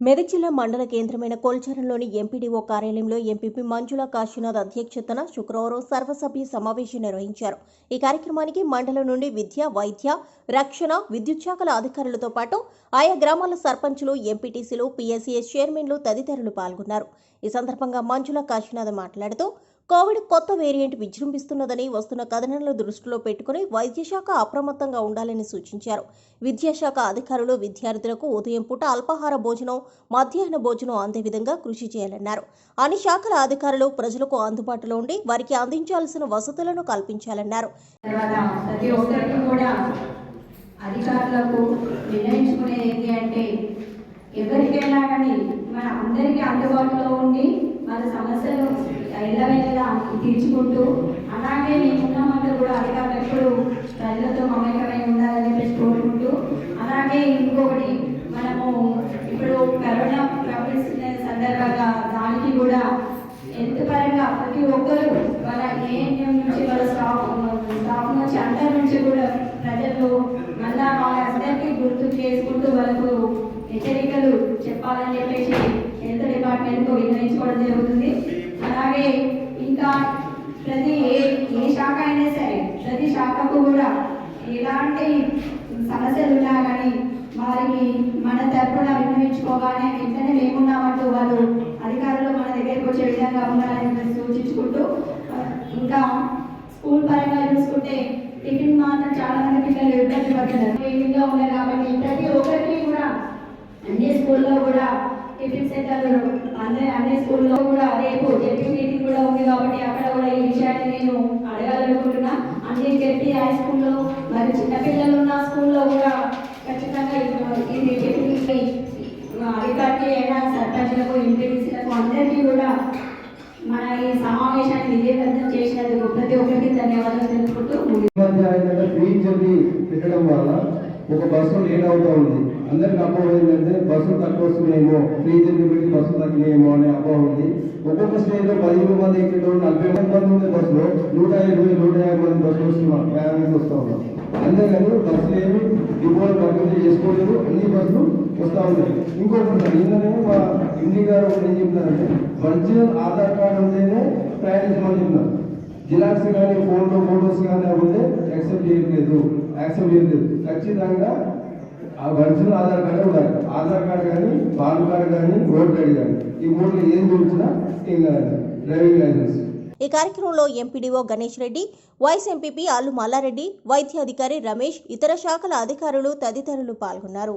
మెదక్ జిల్లా మండల కేంద్రమైన కోల్చారంలోని ఎంపీడీఓ కార్యాలయంలో ఎంపీపీ మంజుల కాశీనాథ్ అధ్యక్షతన శుక్రవారం సర్వసభ్య సమావేశం నిర్వహించారు. ఈ కార్యక్రమానికి మండలం నుండి విద్య వైద్య రక్షణ విద్యుత్ శాఖల అధికారులతో పాటు ఆయా గ్రామాల సర్పంచులు ఎంపీటీసీలు పీఎస్సీఎస్ చైర్మన్లు తదితరులు పాల్గొన్నారు. ఈ సందర్భంగా మంజుల కాశీనాథ్ మాట్లాడుతూ కోవిడ్ కొత్త వేరియంట్ విజృంభిస్తున్నదని వస్తున్న కథనాలను దృష్టిలో పెట్టుకుని వైద్యశాఖ అప్రమత్తంగా ఉండాలని సూచించారు. విద్యాశాఖ అధికారులు విద్యార్థులకు ఉదయం పూట అల్పాహార భోజనం మధ్యాహ్న భోజనం అందే విధంగా కృషి చేయాలన్నారు. అన్ని శాఖల అధికారులు ప్రజలకు అందుబాటులో ఉండి వారికి అందించాల్సిన వసతులను కల్పించాలన్నారు. అధికారులకు ఏంటి అంటే ఎవరికైనా కానీ మన అందరికీ అందుబాటులో ఉండి మన సమస్యలు ఎల్లవేళలా తీర్చుకుంటూ అలాగే మేమున్నామంటే కూడా అధికారులు ఎప్పుడు ప్రజలతో మమేకమై ఉండాలని చెప్పేసి కోరుకుంటూ అలాగే ఇంకొకటి మనము ఇప్పుడు కరోనా ప్రవేశిస్తున్న సందర్భంగా దానికి కూడా హెల్త్ పరంగా ప్రతి ఒక్కరు వాళ్ళ ఏఎన్ఎం నుంచి వాళ్ళ స్టాఫ్ స్టాఫ్ నుంచి అందరి నుంచి కూడా ప్రజలు మళ్ళా వాళ్ళందరికీ గుర్తు చేసుకుంటూ వాళ్ళకు హెచ్చరికలు చెప్పాలని చెప్పేసి హెల్త్ డిపార్ట్మెంట్కు విన్నవించుకోవడం జరుగుతుంది. అలాగే ఇంకా ప్రతి ఏ ఏ శాఖ అయినా సరే ప్రతి శాఖకు కూడా ఎలాంటి సమస్యలు ఉన్నా కానీ వారికి మన తరపున విన్నవించుకోగానే వెంటనే మేమున్నామంటూ వాళ్ళు అధికారులు మన దగ్గరికి వచ్చే విధంగా ఉండాలని సూచించుకుంటూ ఇంకా స్కూల్ పరంగా చూసుకుంటే టిఫిన్ మాత్రం చాలా మంది పిల్లలు ఇబ్బంది పడుతున్నారు. ఫీలింగ్గా ఉన్నారు కాబట్టి ప్రతి ఒక్కరికి కూడా అన్ని స్కూల్లో కూడా టిఫిన్ సెంటర్ అన్ని అన్ని స్కూల్లో కూడా రేపు జడ్పీ మీటింగ్ కూడా ఉంది కాబట్టి అక్కడ కూడా ఈ విషయాన్ని నేను అడగాలనుకుంటున్నా అన్ని జడ్పీ హై స్కూల్లో మరి చిన్నపిల్లలు ఉన్న స్కూల్లో కూడా ఖచ్చితంగా ఇది- టిఫిన్ అధికారికి అయినా సర్పంచులకు ఎంపీటీసీలకు అందరికీ కూడా మన ఈ సమావేశాన్ని విజయవంతం చేసినందుకు ప్రతి ఒక్కరికి ధన్యవాదాలు తెలుపుకుంటూ ముగిస్తున్నాను. పెట్టడం వల్ల ఒక బస్సు లేట్ అవుతా ఉంది. అందరికి అపోహ ఏంటంటే బస్సులు తక్కువ వస్తున్నాయేమో ఫ్రీ జర్నీ పెట్టి బస్సులు తగ్గినాయేమో అనే అపోహ ఉంది. ఒక్కొక్క స్టేజ్లో పదిహేను మంది ఎక్కిలో నలభై మంది ఉంది బస్సులో నూట ఇరవై నూట యాభై మంది బస్సులు వస్తున్నాం ప్రయాణానికి వస్తూ ఉన్నాం అంతేగాని బస్సులు ఏమి డిపోలు భద్రత చేసుకోలేదు అన్ని బస్సులు వస్తూ ఉన్నాయి. ఇంకొకటి నిన్ననే మా ఇండి గారు ఒకటి ఏం చెప్తారంటే ఒరిజినల్ ఆధార్ కార్డు ఉంటేనే ప్రయాణించమని చెప్తున్నారు జిలాక్స్ కానీ ఫోన్లో ఫోటోస్ కానీ అవి ఉంటే యాక్సెప్ట్ చేయట్లేదు. యాక్సెప్ట్ చేయలేదు ఖచ్చితంగా ఆ ఒరిజినల్ ఆధార్ కార్డే ఉండాలి. ఆధార్ కార్డు కానీ పాన్ కార్డు కానీ ఓటర్ ఐడి కానీ. ఈ మూడులో ఏం చూపించినా ఇంకా డ్రైవింగ్ లైసెన్స్. ఈ కార్యక్రమంలో MPDO Ganesh Reddy vice MPP Allu Mallareddy వైద్యాధికారి రమేష్ ఇతర శాఖల అధికారులు తదితరులు పాల్గొన్నారు.